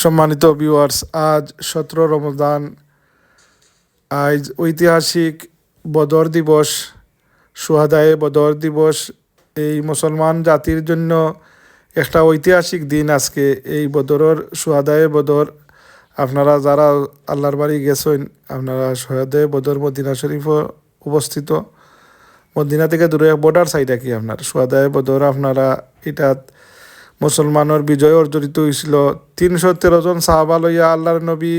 সম্মানিত ভিউয়ার্স আজ সতেরো রমজান। আজ ঐতিহাসিক বদর দিবস, সুহাদায়ে বদর দিবস। এই মুসলমান জাতির জন্য একটা ঐতিহাসিক দিন আজকে, এই বদরের, সুহাদায়ে বদর। আপনারা যারা আল্লাহর বাড়ি গেছেন, আপনারা সহাদায়ে বদর মদিনা শরীফও অবস্থিত মদিনা থেকে দূরে বর্ডার সাইড আর কি আপনার, সুহাদায়ে বদর আপনারা এটা মুসলমানের বিজয় অর্জিত হয়েছিল। তিনশো তেরো জন সাহাবা লইয়া আল্লাহর নবী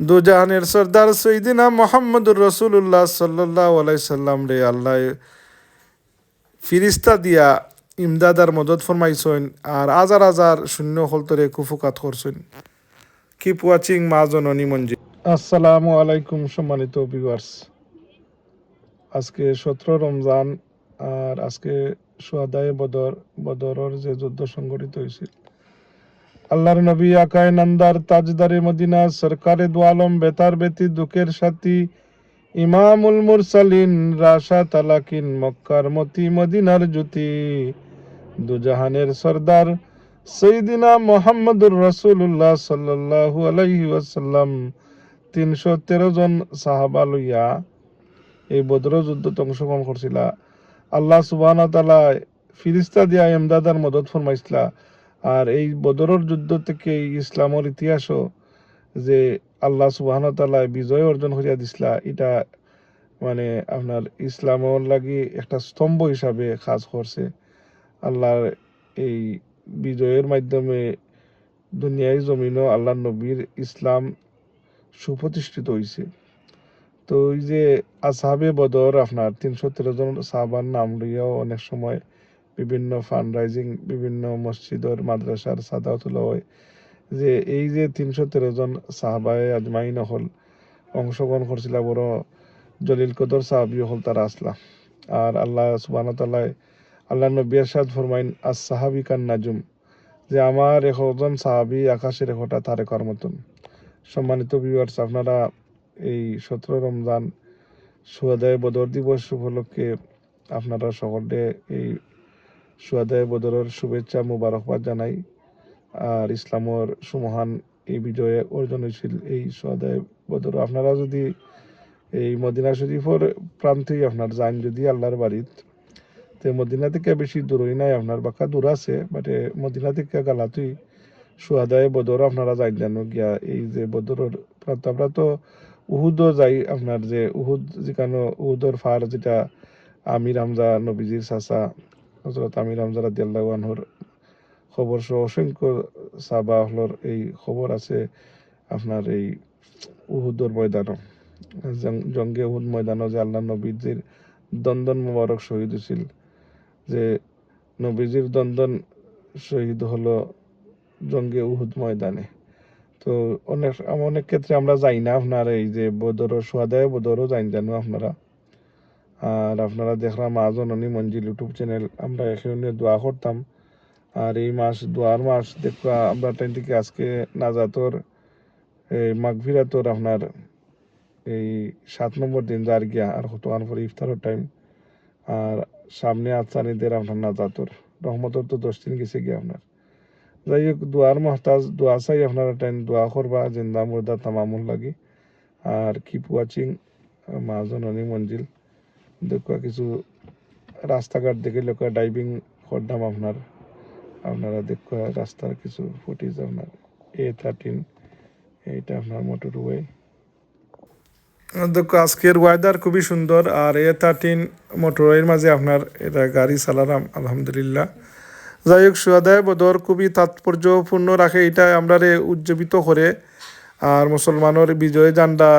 দুজাহানের সর্দার সৈদিনা মোহাম্মদুর রসুল্লাহ সাল্লাহ আলাইসাল্লাম রে আল্লাহ ফিরিস্তা দিয়া ইমদাদার মদত ফরমাইছেন আর হাজার হাজার শূন্য হলতরে কুফুকাত করছেন। কিপ ওয়াচিং মা জননী মঞ্জি। আসসালামু আলাইকুম সম্মানিত ভিউয়ার্স আজকে সতেরো রমজান আর আজকে সোয়াদায় বদর, বদরের যে যুদ্ধ সংগঠিত হয়েছিল। আল্লাহর নবী আকায় নান্দার তাজদারে মদিনা, সরকারে দোয়ালম বেতার বেতি, দুঃখের সাথী, ইমামুল মুরসালিন, রাশা তালাকিন, মক্কার মতি, মদিনার জ্যোতি, দুজাহানের সর্দার সৈদিনা মোহাম্মদুর রসুল্লাহ সাল্লাল্লাহু আলাইহি ওয়াসাল্লাম, তিনশো তেরো জন সাহাবা লইয়া এই বদর যুদ্ধত অংশগ্রহণ করছিলা। আল্লাহ সুবাহ ফিরিস্তা দিয়া এমদাদার মদত ফরমাইছিলা। আর এই বদরের যুদ্ধ থেকে ইসলামের ইতিহাসও যে আল্লাহ সুবাহ তালা বিজয় অর্জন করিয়া দিছিলা, এটা মানে আপনার ইসলামের লাগি একটা স্তম্ভ হিসাবে কাজ করছে। আল্লাহর এই বিজয়ের মাধ্যমে দুনিয়ায় জমিনও আল্লাহ নবীর ইসলাম সুপ্রতিষ্ঠিত হয়েছে তো ওই যে আসাবে বদর আপনার তিনশো তেরো জন সাহাবার নাম লইয়াও অনেক সময় বিভিন্ন ফান্ড রাইজিং বিভিন্ন মসজিদর, মাদ্রাসার সাদা তোলা হয়। যে এই যে তিনশো তেরো জন সাহাবায় আজমাইন হল, অংশগ্রহণ করছিল বড় জলিল কদর সাহাবি হল তারা আসলা। আর আল্লাহ সুবাহ তাল্লাহ আল্লাহ নবী আরশাদ ফরমাইন আস সাহাবি কান নাজুম যে আমার একজন সাহাবি আকাশের একটা তারেকার মতন সম্মানিত ভিউয়ার্স আপনারা এই সতেরো রমজান সুয়াদায় বদর দিবস উপলক্ষে আপনারা সকলে এই সুয়াদায় বদরের শুভেচ্ছা মুবারকবাদ জানাই। আর ইসলামর সুমহান এই বিজয়ে অর্জন হয়েছিল এই সুয়াদায় বদর। আপনারা যদি এই মদিনা শরীফর প্রান্তেই আপনার যান, যদি আল্লাহর বাড়িত, তো মদিনা থেকে বেশি দূরই নাই, আপনার বাঁকা দূর আছে বাট মদিনা থেকে গালাতুই সুয়াদায় বদর আপনারা যাই জানো গিয়া এই যে বদরের প্রান্ত। আমরা তো উহুদও যাই, আপনার যে উহুদ যেখানে উহুদর ফার যেটা আমির হামজা নবীজির চাচা হজরত আমির হামজা রাদিয়াল্লাহু আনহুর খবর সহ অসংখ্য সাবা হলর এই খবর আছে আপনার এই উহুদর ময়দানও। জঙ্গে উহুদ ময়দানও যে আল্লাহ নবীজির দন্দন মোবারক শহীদ হয়েছিল। যে নবীজির দন্দন শহীদ হলো জঙ্গে উহুদ ময়দানে। তো অনেক অনেক ক্ষেত্রে আমরা যাই না আপনার এই যে বদর সোয়াদায় বদরও যাই জানো আপনারা। আর আপনারা দেখলাম মা জননী মঞ্জিল ইউটিউব চ্যানেল, আমরা এখানে দোয়া করতাম। আর এই মাস, দোয়ার মাস দেখবা আমরা টাইম থেকে আজকে নাজাতর, এই মাগভিরাতর আপনার এই সাত নম্বর দিন যার গিয়া, আর তোমার পরে ইফতারের টাইম আর সামনে আচানিদের আপনার নাজাতর, রহমতর তো দশ দিন গেছে গিয়া আপনার। যাই হোক দোয়ার মহতাজ, দোয়া চাই আপনারা টাইম দোয়া করবা, জিন্দা মুর্দা তামামুল লাগি। আর কিপ ওয়াচিং মা জননী মঞ্জিল। দেখবা কিছু রাস্তাঘাট দেখে লোক ডাইভিং করতাম আপনার। আপনারা দেখবা রাস্তার কিছু ফুটেজ আপনার। এ থার্টিন এইটা আপনার মোটরওয়ে দেখো, আজকের ওয়েদার খুবই সুন্দর। আর এ থার্টিন মোটরওয়ের মাঝে আপনার এটা গাড়ি চালালাম, আলহামদুলিল্লাহ। যাই হোক সুয়াদায় বদর খুবই তাৎপর্যপূর্ণ রাখে এটা আমরা রে উজ্জীবিত করে। আর মুসলমানের বিজয় জান্ডা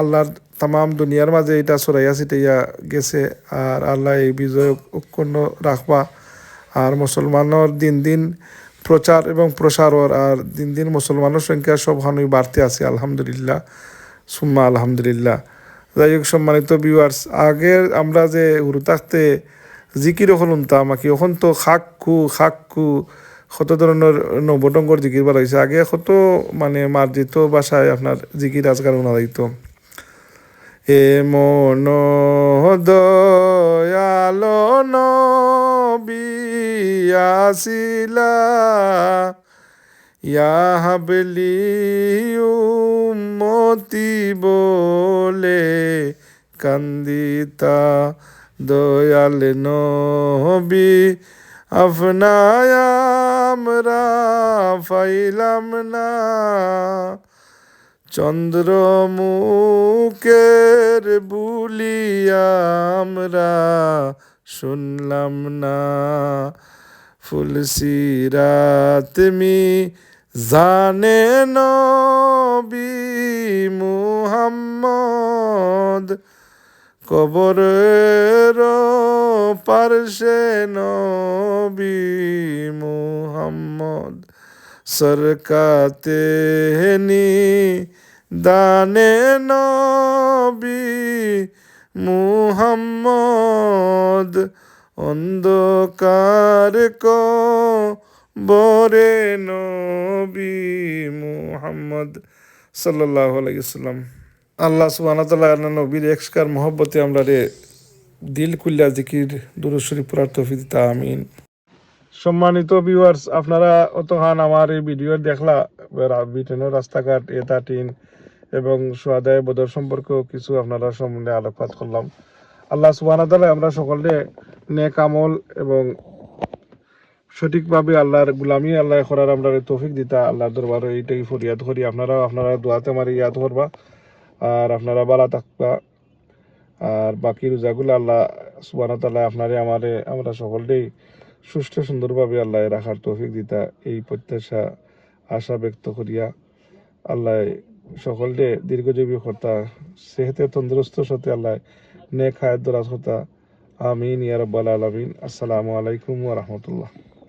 আল্লাহর তাম দুনিয়ার মাঝে এটা সরাইয়া ছিটাইয়া গেছে, আর আল্লাহ এই বিজয় অক্ষুণ্ণ রাখবা। আর মুসলমানের দিন দিন প্রচার এবং প্রসারর, আর দিন দিন মুসলমানের সংখ্যা সব হানুই বাড়তে আছে, আলহামদুলিল্লাহ। সুম্মা আলহামদুলিল্লাহ। যাই হোক সম্মানিত ভিউয়ার্স আগে আমরা যে হুরু থাকতে জিকির এখন উনতাম কি এখন তো খাক্কু খাক্কু, কত ধরনের নবডঙ্গর জিকির বার হয়েছে আগে কত মানে মার্জিত ভাষায় আপনার জিকির আজকাল উনা দিত এ মন দয়ালো নবী আসিলা হাবলি উম্মতি বলে কান্দিতা। দয়াল নবী আপনায় আমরা না। চন্দ্র মুখের আমরা শুনলাম না। ফুলসিরাত মি জানে নবী মুহাম্মদ কবরের পার্শ্বে নবী মুহাম্মদ সরকাতে নি দানে নবী মুহাম্মদ অন্ধকার কো বরে নবী মুহাম্মদ সাল্লাল্লাহু আলাইহি সাল্লাম আল্লাহ তাআলা নবীর একশকার মহব্বতে আমরা রে দিল কুল্লা জিকির, দুরূদ শরীফ পড়ার তৌফিক আমিন। সম্মানিত ভিউয়ার্স আপনারা অতহান আমার এই ভিডিও দেখলা ব্রিটেনের রাস্তাঘাট এটা টিন এবং সোয়াদায় বদর সম্পর্কেও কিছু আপনারা সম্বন্ধে আলোকপাত করলাম। আল্লাহ ওয়া আমরা সকলে নেক আমল এবং সঠিকভাবে আল্লাহর গুলামি আল্লাহ করার আমরা তৌফিক দিতা, আল্লাহর দরবারে এইটাই ফরিয়াদ করি। আপনারা আপনারা দোয়াতে আমার ইয়াদ করবা। আর আপনারা বালা থাকবা। আর বাকি রোজাগুলো আল্লাহ ওয়া তাআলা আপনারে, আমারে, আমরা সকলকেই সুষ্ঠু সুন্দরভাবে আল্লাহ রাখার তৌফিক দিতা, এই প্রত্যাশা, আশা ব্যক্ত করিয়া আল্লাহ সকলকে দীর্ঘজীবী কর্তা, সেহেতে তন্দুরস্ত সাথে আল্লাহ নেক হায়াত দরাজ হতা আমিন ইয়া রাব্বাল আলামিন। আসসালামু আলাইকুম ওয়া রাহমাতুল্লাহ।